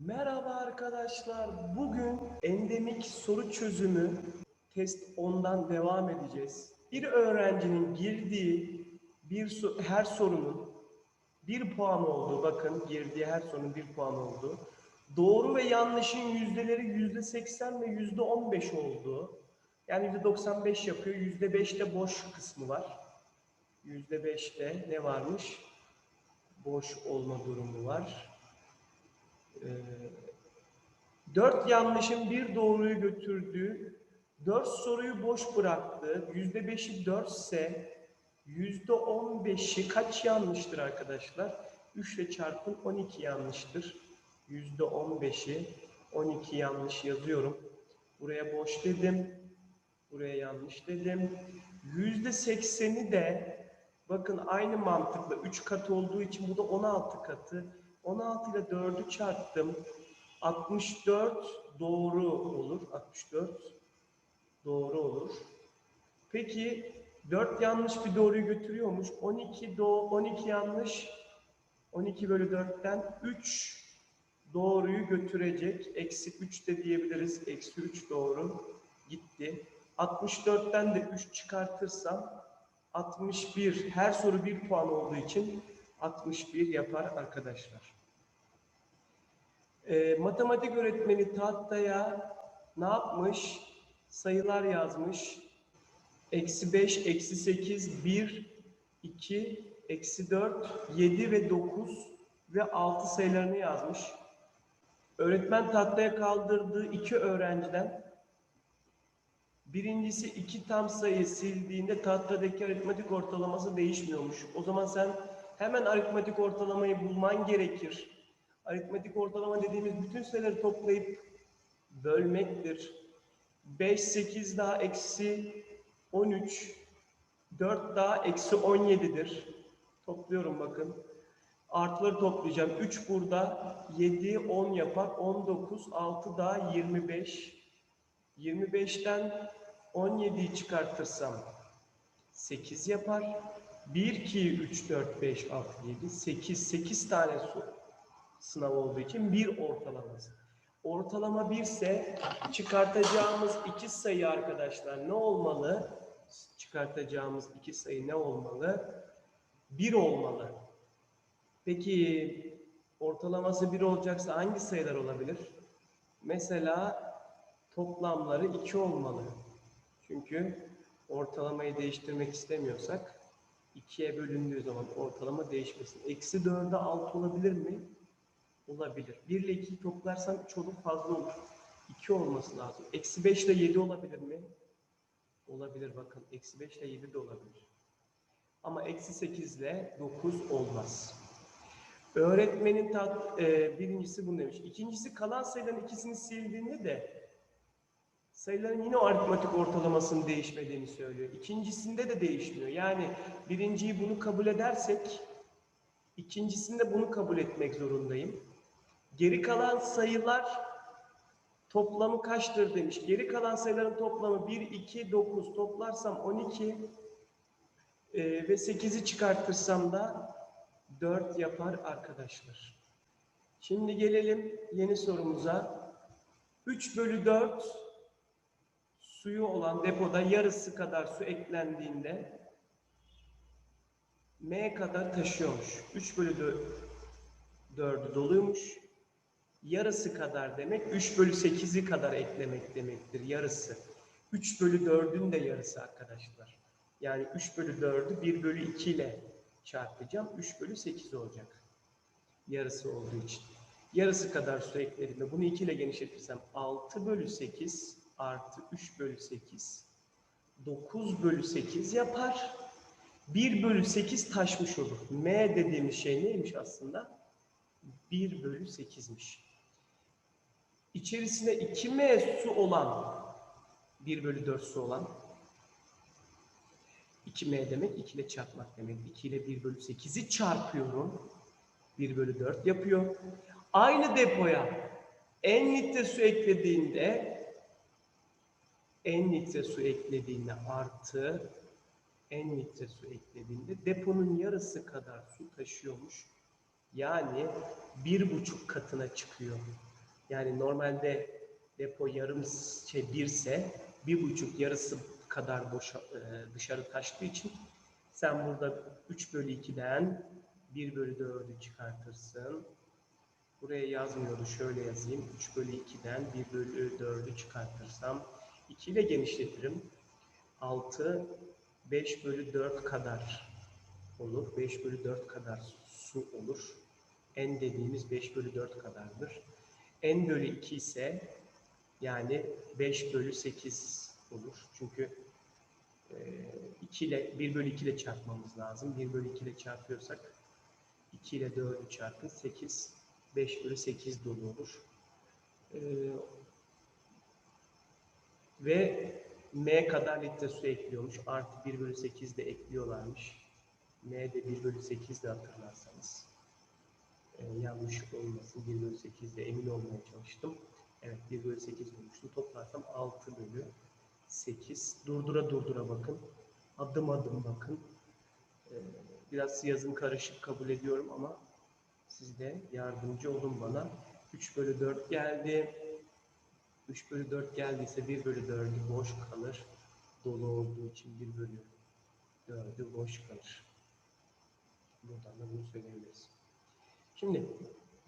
Merhaba arkadaşlar. Bugün endemik soru çözümü test 10'dan devam edeceğiz. Bir öğrencinin girdiği bir so- her sorunun bir puan olduğu, bakın girdiği her sorunun bir puan olduğu, doğru ve yanlışın yüzdeleri yüzde 80 ve yüzde 15 olduğu, yani yüzde 95 yapıyor, yüzde 5'te boş kısmı var. Yüzde 5'te ne varmış? Boş olma durumu var. Ee, dört yanlışın bir doğruyu götürdüğü, dört soruyu boş bıraktığı, yüzde beşi dört ise yüzde on beşi kaç yanlıştır arkadaşlar? 3 ile çarpın 12 yanlıştır. Yüzde on beşi 12 yanlış yazıyorum. Buraya boş dedim. Buraya yanlış dedim. Yüzde sekseni de bakın aynı mantıkla 3 kat olduğu için bu da 16 katı. 16 ile 4'ü çarptım. 64 doğru olur. 64 doğru olur. Peki 4 yanlış bir doğruyu götürüyormuş. 12 do 12 yanlış. 12 bölü 4'ten 3 doğruyu götürecek. Eksi 3 de diyebiliriz. Eksi 3 doğru gitti. 64'ten de 3 çıkartırsam 61. Her soru 1 puan olduğu için 61 yapar arkadaşlar. Ee, matematik öğretmeni tahtaya ne yapmış? Sayılar yazmış. Eksi 5, eksi 8, 1, 2, eksi 4, 7 ve 9 ve 6 sayılarını yazmış. Öğretmen tahtaya kaldırdığı iki öğrenciden birincisi iki tam sayı sildiğinde tahtadaki aritmetik ortalaması değişmiyormuş. O zaman sen hemen aritmetik ortalamayı bulman gerekir. Aritmetik ortalama dediğimiz bütün sayıları toplayıp bölmektir. 5, 8 daha eksi 13, 4 daha eksi 17'dir. Topluyorum bakın. Artıları toplayacağım. 3 burada, 7, 10 yapar. 19, 6 daha 25. 25'ten 17'yi çıkartırsam 8 yapar. 1, 2, 3, 4, 5, 6, 7, 8. 8 tane su sınav olduğu için bir ortalaması. Ortalama 1 ise çıkartacağımız iki sayı arkadaşlar ne olmalı? Çıkartacağımız iki sayı ne olmalı? 1 olmalı. Peki ortalaması 1 olacaksa hangi sayılar olabilir? Mesela toplamları 2 olmalı. Çünkü ortalamayı değiştirmek istemiyorsak 2'ye bölündüğü zaman ortalama değişmesin. Eksi 4'e 6 olabilir mi? Olabilir. 1 ile 2'yi toplarsam 3 olur fazla olur. 2 olması lazım. Eksi 5 ile 7 olabilir mi? Olabilir bakın. Eksi 5 ile 7 de olabilir. Ama eksi 8 ile 9 olmaz. Öğretmenin tat, e, birincisi bunu demiş. İkincisi kalan sayıların ikisini sildiğinde de sayıların yine o aritmatik ortalamasının değişmediğini söylüyor. İkincisinde de değişmiyor. Yani birinciyi bunu kabul edersek ikincisinde bunu kabul etmek zorundayım. Geri kalan sayılar toplamı kaçtır demiş. Geri kalan sayıların toplamı 1, 2, 9 toplarsam 12 e, ve 8'i çıkartırsam da 4 yapar arkadaşlar. Şimdi gelelim yeni sorumuza. 3 bölü 4 suyu olan depoda yarısı kadar su eklendiğinde M kadar taşıyormuş. 3 bölü 4'ü doluymuş. Yarısı kadar demek 3 bölü 8'i kadar eklemek demektir. Yarısı. 3 bölü 4'ün de yarısı arkadaşlar. Yani 3 bölü 4'ü 1 bölü 2 ile çarpacağım. 3 bölü 8 olacak. Yarısı olduğu için. Yarısı kadar su eklediğimde bunu 2 ile genişletirsem 6 bölü 8 artı 3 bölü 8 9 bölü 8 yapar. 1 bölü 8 taşmış olur. M dediğimiz şey neymiş aslında? 1 bölü 8'miş. İçerisine 2M su olan 1 bölü 4 su olan 2M demek 2 ile çarpmak demek. 2 ile 1 bölü 8'i çarpıyorum. 1 bölü 4 yapıyor. Aynı depoya n litre su eklediğinde n litre su eklediğinde artı n litre su eklediğinde deponun yarısı kadar su taşıyormuş. Yani bir buçuk katına çıkıyor. Yani normalde depo yarım şey birse bir buçuk yarısı kadar boşa, e, dışarı taştığı için sen burada 3 bölü 2'den 1 bölü 4'ü çıkartırsın. Buraya yazmıyordu. Şöyle yazayım. 3 bölü 2'den 1 bölü 4'ü çıkartırsam 2 ile genişletirim. 6 5 bölü 4 kadar olur. 5 bölü 4 kadar su olur. N dediğimiz 5 bölü 4 kadardır. N bölü 2 ise yani 5 bölü 8 olur. Çünkü e, 2 ile 1 bölü 2 ile çarpmamız lazım. 1 bölü 2 ile çarpıyorsak 2 ile 4'ü çarpın 8 5 bölü 8 dolu olur. E, ve M kadar litre su ekliyormuş. Artı 1 bölü 8 de ekliyorlarmış. M de 1 bölü 8 de hatırlarsanız. E, yanlış olmasın. 1 bölü 8 de emin olmaya çalıştım. Evet 1 bölü 8 bulmuştum. Toplarsam 6 bölü 8. Durdura durdura bakın. Adım adım bakın. E, biraz yazım karışık kabul ediyorum ama siz de yardımcı olun bana. 3 bölü 4 geldi. 3 bölü 4 geldiyse 1 bölü 4'ü boş kalır. Dolu olduğu için 1 bölü 4'ü boş kalır. Buradan da bunu söyleyebiliriz. Şimdi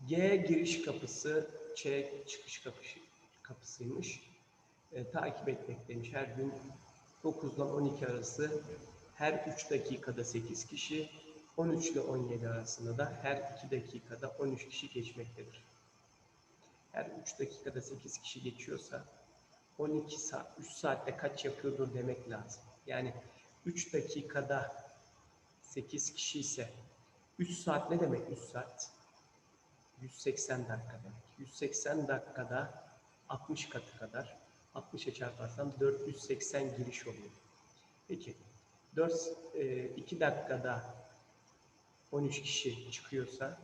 G giriş kapısı, Ç çıkış kapısı, kapısıymış. E, takip etmek demiş. Her gün 9'dan 12 arası her 3 dakikada 8 kişi, 13 ile 17 arasında da her 2 dakikada 13 kişi geçmektedir. Her 3 dakikada 8 kişi geçiyorsa 12 saat, 3 saatte kaç yapıyordur demek lazım. Yani 3 dakikada 8 kişi ise 3 saat ne demek 3 saat? 180 dakika demek. 180 dakikada 60 katı kadar 60'a çarparsam 480 giriş oluyor. Peki 4 2 dakikada 13 kişi çıkıyorsa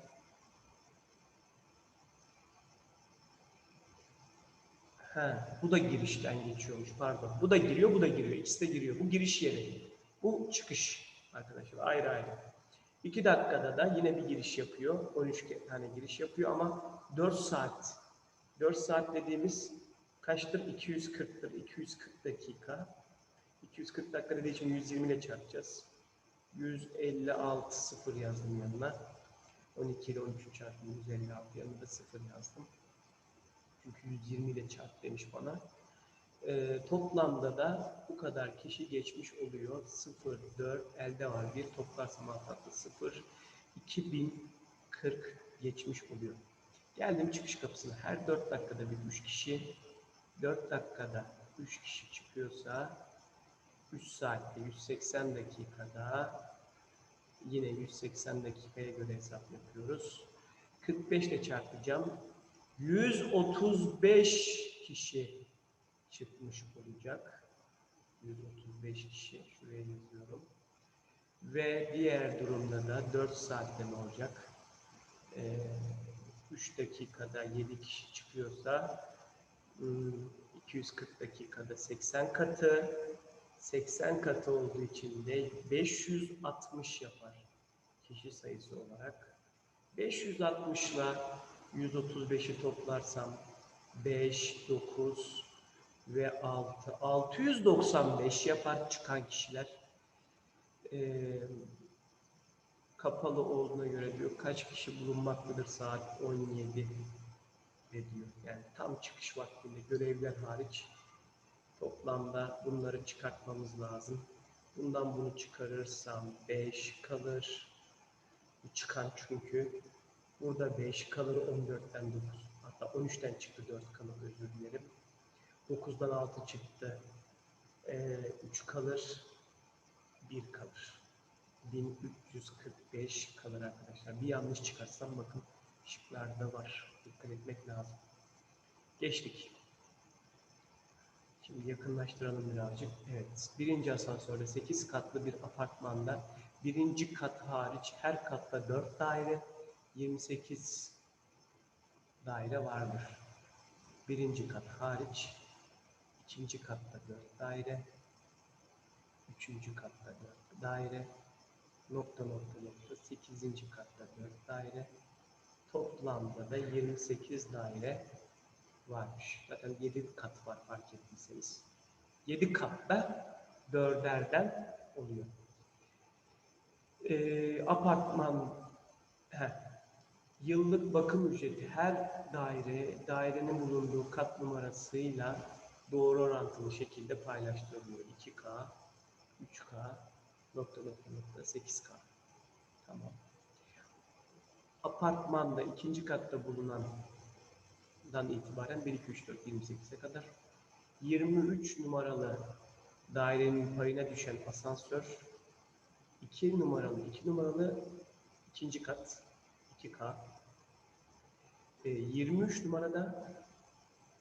Ha, bu da girişten geçiyormuş pardon. Bu da giriyor, bu da giriyor. İkisi de giriyor. Bu giriş yeri. Bu çıkış arkadaşlar ayrı ayrı. 2 dakikada da yine bir giriş yapıyor. 13 ke- tane giriş yapıyor ama 4 saat. 4 saat dediğimiz kaçtır? 240'tır. 240 dakika. 240 dakika dediği için 120 ile çarpacağız. 156 sıfır yazdım yanına. 12 ile 13'ü çarptım. 156 yanına da sıfır yazdım. Çünkü 120 ile çarp demiş bana. Ee, toplamda da bu kadar kişi geçmiş oluyor. 0, 4, elde var. Bir toplarsam tarafta 0, 2040 geçmiş oluyor. Geldim çıkış kapısına. Her 4 dakikada bir 3 kişi, 4 dakikada 3 kişi çıkıyorsa 3 saatte 180 dakikada yine 180 dakikaya göre hesap yapıyoruz. 45 ile çarpacağım. 135 kişi çıkmış olacak. 135 kişi. Şuraya yazıyorum. Ve diğer durumda da 4 saatte ne olacak? Ee, 3 dakikada 7 kişi çıkıyorsa hmm, 240 dakikada 80 katı 80 katı olduğu için de 560 yapar kişi sayısı olarak. 560 ile 135'i toplarsam 5, 9 ve 6. 695 yapar çıkan kişiler. Ee, kapalı olduğuna göre diyor kaç kişi bulunmaktadır saat 17 ve diyor. Yani tam çıkış vaktinde görevler hariç toplamda bunları çıkartmamız lazım. Bundan bunu çıkarırsam 5 kalır. Bu çıkan çünkü. Burada 5 kalır 14'ten 9. Hatta 13'ten çıktı 4 kalır özür dilerim. 9'dan 6 çıktı. 3 kalır. 1 kalır. 1345 kalır arkadaşlar. Bir yanlış çıkarsam bakın şıklarda var. Dikkat etmek lazım. Geçtik. Şimdi yakınlaştıralım birazcık. Evet. Birinci asansörde 8 katlı bir apartmanda birinci kat hariç her katta 4 daire 28 daire vardır. Birinci kat hariç ikinci katta 4 daire üçüncü katta 4 daire nokta nokta nokta 8. katta 4 daire toplamda da 28 daire varmış. Zaten 7 kat var fark ettiyseniz. 7 katta dörderden oluyor. Ee, apartman heh, yıllık bakım ücreti her daire dairenin bulunduğu kat numarasıyla doğru orantılı şekilde paylaştırılıyor. 2K, 3K, nokta nokta nokta 8K. Tamam. Apartmanda ikinci katta bulunandan itibaren 1, 2, 3, 4, 28'e kadar 23 numaralı dairenin payına düşen asansör 2 numaralı 2 numaralı ikinci kat 2K e, 23 numarada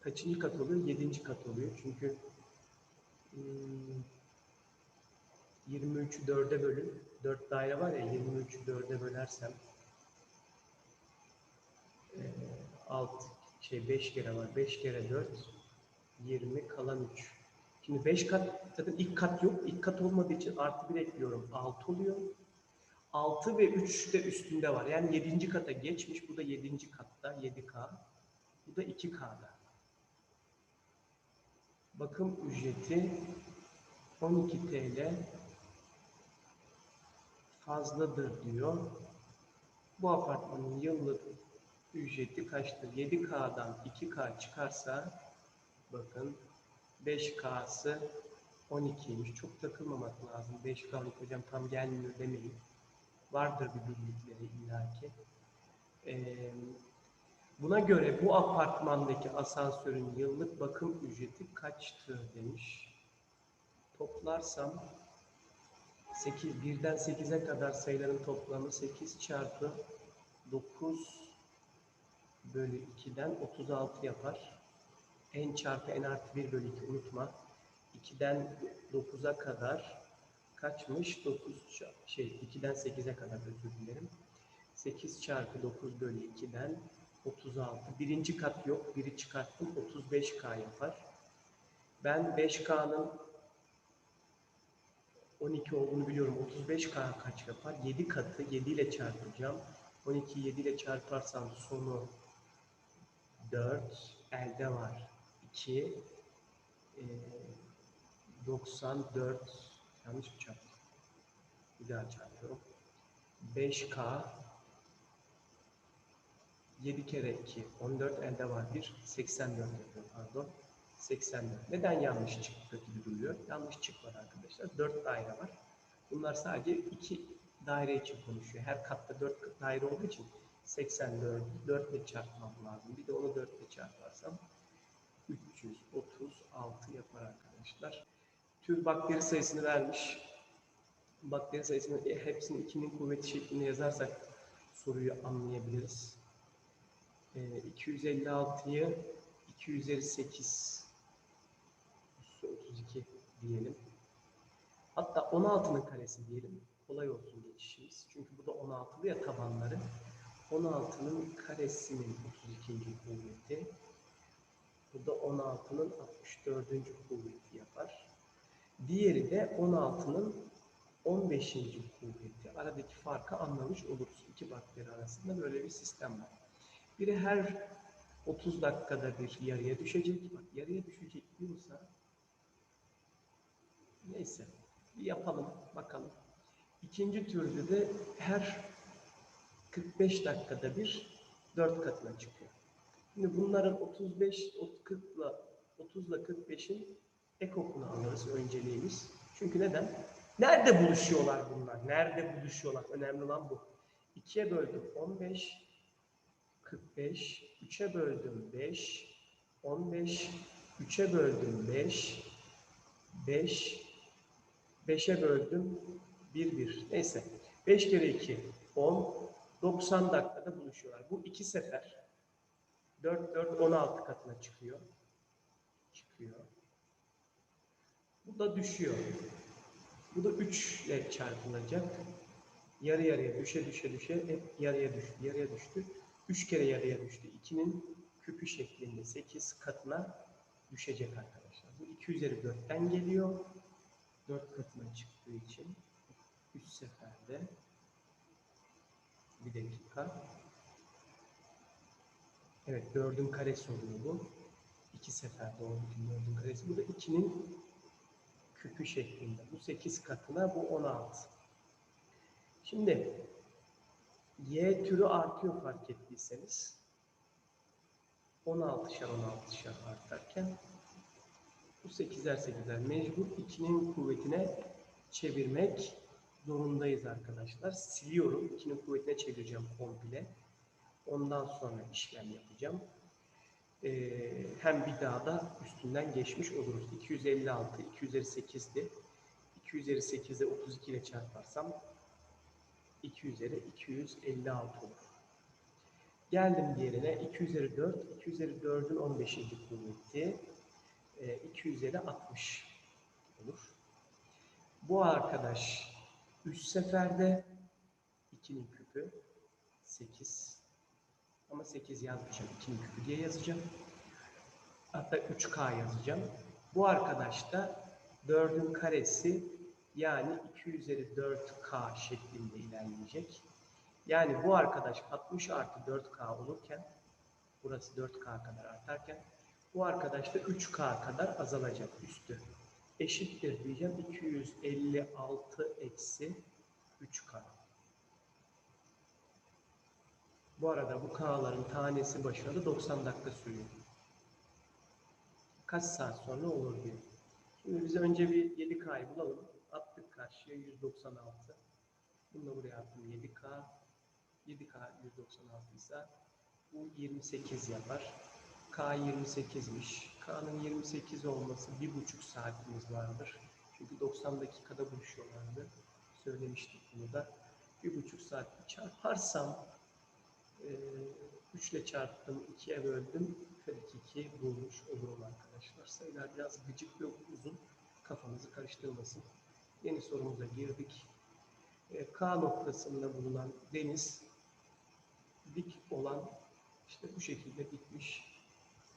kaçıncı kat oluyor? 7. kat oluyor. Çünkü hmm, 23'ü 4'e bölün. 4 daire var ya 23'ü 4'e bölersem e, alt şey 5 kere var. 5 kere 4 20 kalan 3. Şimdi 5 kat zaten ilk kat yok. İlk kat olmadığı için artı 1 ekliyorum. 6 oluyor. 6 ve 3 de üstünde var. Yani 7. kata geçmiş. Bu da 7. katta 7K. Bu da 2K'da. Bakım ücreti 12 TL fazladır diyor. Bu apartmanın yıllık ücreti kaçtır? 7K'dan 2K çıkarsa bakın 5K'sı 12'ymiş. Çok takılmamak lazım. 5K'lık hocam tam gelmiyor demeyin. Vardır bir bildikleri illaki. Ee, buna göre bu apartmandaki asansörün yıllık bakım ücreti kaçtır demiş. Toplarsam 8, 1'den 8'e kadar sayıların toplamı 8 çarpı 9 bölü 2'den 36 yapar. n çarpı n artı 1 bölü 2 unutma. 2'den 9'a kadar kaçmış? 9 ça- şey 2'den 8'e kadar özür dilerim. 8 çarpı 9 bölü 2'den 36. Birinci kat yok. Biri çıkarttım. 35K yapar. Ben 5K'nın 12 olduğunu biliyorum. 35K kaç yapar? 7 katı 7 ile çarpacağım. 12 7 ile çarparsam sonu 4. Elde var. 2. Ee, 94. Yanlış mı çarptım? Bir daha çarpıyorum. 5K 7 kere 2 14 elde var 1 84 yapıyor pardon 84 neden yanlış çıktı gibi duruyor yanlış çıkmadı arkadaşlar 4 daire var. Bunlar sadece 2 daire için konuşuyor. Her katta 4 daire olduğu için 84 4 ile çarpmam lazım. Bir de onu 4 ile çarparsam 336 yapar arkadaşlar. Tür bakteri sayısını vermiş. Bakteri sayısını e, hepsini 2'nin kuvveti şeklinde yazarsak soruyu anlayabiliriz. Ee, 256'yı 2 üzeri 8 üssü 32 diyelim. Hatta 16'nın karesi diyelim. Kolay olsun geçişimiz. Çünkü bu da 16'lı ya tabanları. 16'nın karesinin 32. kuvveti. Bu da 16'nın 64. kuvveti yapar. Diğeri de 16'nın 15. kuvveti. Aradaki farkı anlamış oluruz. İki bakteri arasında böyle bir sistem var. Biri her 30 dakikada bir yarıya düşecek. Bak yarıya düşecek diyorsa neyse bir yapalım bakalım. İkinci türde de her 45 dakikada bir 4 katına çıkıyor. Şimdi bunların 35, 40 ile 30 ile 45'in ekokunu alırız önceliğimiz. Çünkü neden? Nerede buluşuyorlar bunlar? Nerede buluşuyorlar? Önemli olan bu. 2'ye böldüm 15, 45, 3'e böldüm 5, 15, 3'e böldüm 5, 5, 5'e böldüm 1, 1. Neyse. 5 kere 2, 10, 90 dakikada buluşuyorlar. Bu iki sefer 4, 4, 16 katına çıkıyor. Çıkıyor. Bu da düşüyor. Bu da 3 ile çarpılacak. Yarı yarıya düşe düşe düşe hep yarıya düştü, yarıya düştü. 3 kere yarıya düştü. 2'nin küpü şeklinde 8 katına düşecek arkadaşlar. Bu 2 üzeri 4'ten geliyor. 4 katına çıktığı için 3 seferde bir dakika. Evet 4'ün karesi oluyor bu. iki seferde oldu gördüğün karesi. Bu da 2'nin küpü şeklinde. Bu 8 katına, bu 16. Şimdi y türü artıyor fark ettiyseniz. 16'şar 16'şar artarken bu 8'er 8'er mecbur 2'nin kuvvetine çevirmek zorundayız arkadaşlar. Siliyorum. 2'nin kuvvetine çevireceğim komple. Ondan sonra işlem yapacağım. Ee, hem bir daha da üstünden geçmiş oluruz. 256, 2 üzeri 8'di. 2 üzeri 8'i 32 ile çarparsam 2 üzeri 256 olur. Geldim diğerine 2 üzeri 4, 2 üzeri 4'ün 15. kuvveti e, 2 üzeri 60 olur. Bu arkadaş 3 seferde 2'nin küpü 8 ama 8 yazmayacağım. 2'nin küpü diye yazacağım. Hatta 3K yazacağım. Bu arkadaş da 4'ün karesi yani 2 üzeri 4K şeklinde ilerleyecek. Yani bu arkadaş 60 artı 4K olurken burası 4K kadar artarken bu arkadaş da 3K kadar azalacak üstü. Eşittir diyeceğim 256 eksi 3K. Bu arada bu K'ların tanesi başına da 90 dakika sürüyor. Kaç saat sonra olur diyor. Şimdi bize önce bir 7K'yı bulalım. Attık karşıya 196. Bunu buraya attım 7K. 7K 196 ise bu 28 yapar. K 28'miş. K'nın 28 olması bir buçuk saatimiz vardır. Çünkü 90 dakikada buluşuyorlardı. Söylemiştik bunu da. Bir buçuk saat çarparsam e, 3 ile çarptım, 2'ye böldüm. 42 bulmuş olurum arkadaşlar. Sayılar biraz gıcık ve uzun. Kafanızı karıştırmasın. Yeni sorumuza girdik. E, K noktasında bulunan deniz dik olan işte bu şekilde dikmiş.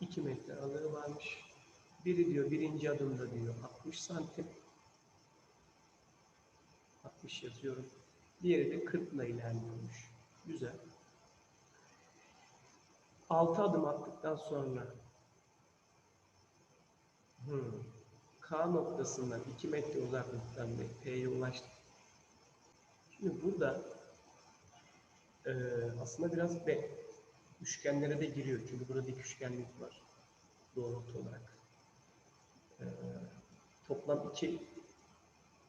2 metre aralığı varmış. Biri diyor birinci adımda diyor 60 santim. 60 yazıyorum. Diğeri de 40 ile ilerliyormuş. Güzel. 6 adım attıktan sonra hmm, K noktasından 2 metre uzaklıktan P'ye ulaştık. Şimdi burada e, aslında biraz B üçgenlere de giriyor. Çünkü burada dik üçgenlik var. Doğrultu olarak. E, toplam 2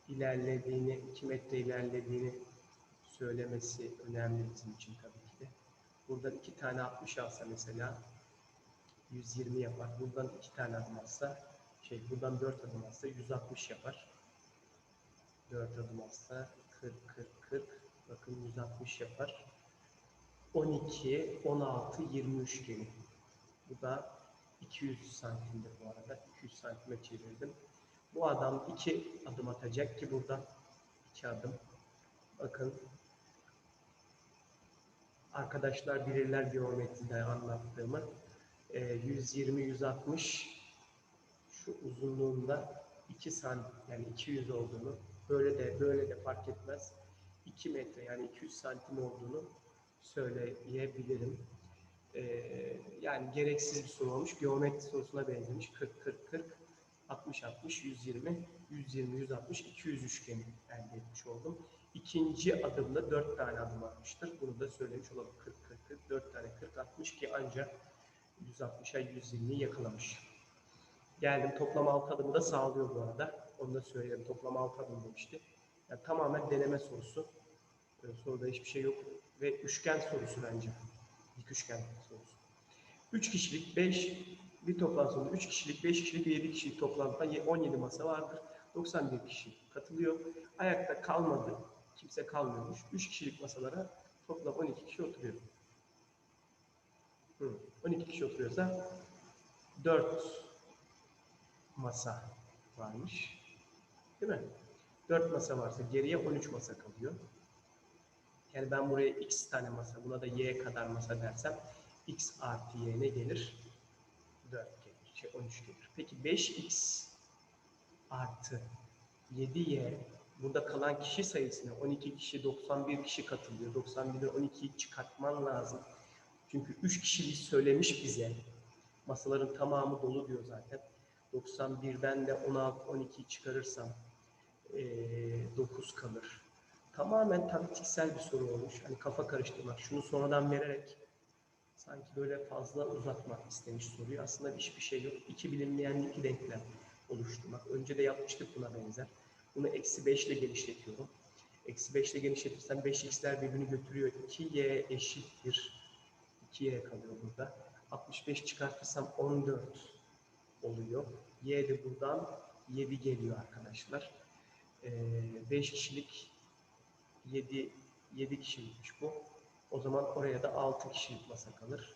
ilerlediğini, 2 metre ilerlediğini söylemesi önemli bizim için tabii ki de. Buradan iki tane 60 alsa mesela 120 yapar. Buradan iki tane adım atsa şey buradan 4 adım atsa 160 yapar. 4 adım atsa 40 40 40 bakın 160 yapar. 12 16 20 üçgeni. Bu da 200 santimdir bu arada. 200 santime çevirdim. Bu adam iki adım atacak ki buradan iki adım. Bakın arkadaşlar bilirler geometride anlattığımı. E, 120-160 şu uzunluğunda 2 santim yani 200 olduğunu böyle de böyle de fark etmez. 2 metre yani 200 santim olduğunu söyleyebilirim. E, yani gereksiz bir soru olmuş. Geometri sorusuna benzemiş. 40-40-40 60-60, 120, 120, 160, 200 üçgeni elde etmiş oldum. İkinci adımda 4 tane adım atmıştır. Bunu da söylemiş olalım. 40, 40, 40, 4 tane 40, 60 ki ancak 160'a 120'yi yakalamış. Geldim toplam 6 adımı da sağlıyor bu arada. Onu da söyleyelim. Toplam 6 adım demişti. Yani tamamen deneme sorusu. Ee, soruda hiçbir şey yok. Ve üçgen sorusu bence. Dik üçgen sorusu. 3 kişilik, 5, bir toplantısında 3 kişilik, 5 kişilik ve 7 kişilik toplantıda 17 masa vardır. 91 kişi katılıyor. Ayakta kalmadı. Kimse kalmıyormuş. 3 kişilik masalara toplam 12 kişi oturuyor. Hı. 12 kişi oturuyorsa 4 masa varmış. Değil mi? 4 masa varsa geriye 13 masa kalıyor. Yani ben buraya x tane masa, buna da y kadar masa dersem x artı y ne gelir? 4 gelir. Şey 13 gelir. Peki 5x artı 7y burada kalan kişi sayısına 12 kişi 91 kişi katılıyor. 91'den 12'yi çıkartman lazım. Çünkü 3 kişilik söylemiş bize. Masaların tamamı dolu diyor zaten. 91'den de 16, 12'yi çıkarırsam eee 9 kalır. Tamamen taktiksel bir soru olmuş. Hani kafa karıştırmak, şunu sonradan vererek sanki böyle fazla uzatmak istemiş soruyu. Aslında hiçbir şey yok. İki bilinmeyen iki denklem oluşturmak. Önce de yapmıştık buna benzer. Bunu eksi 5 ile genişletiyorum. Eksi 5 ile genişletirsem 5x'ler birbirini götürüyor. 2y eşittir. 2y kalıyor burada. 65 çıkartırsam 14 oluyor. Y de buradan 7 geliyor arkadaşlar. 5 kişilik 7 7 kişilikmiş bu. O zaman oraya da 6 kişilik masa kalır.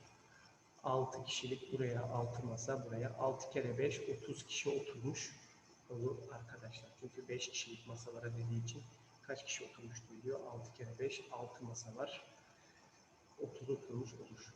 6 kişilik buraya 6 masa buraya 6 kere 5 30 kişi oturmuş olur arkadaşlar. Çünkü 5 kişilik masalara dediği için kaç kişi oturmuş diyor. 6 kere 5 6 masa var. 30 oturmuş olur.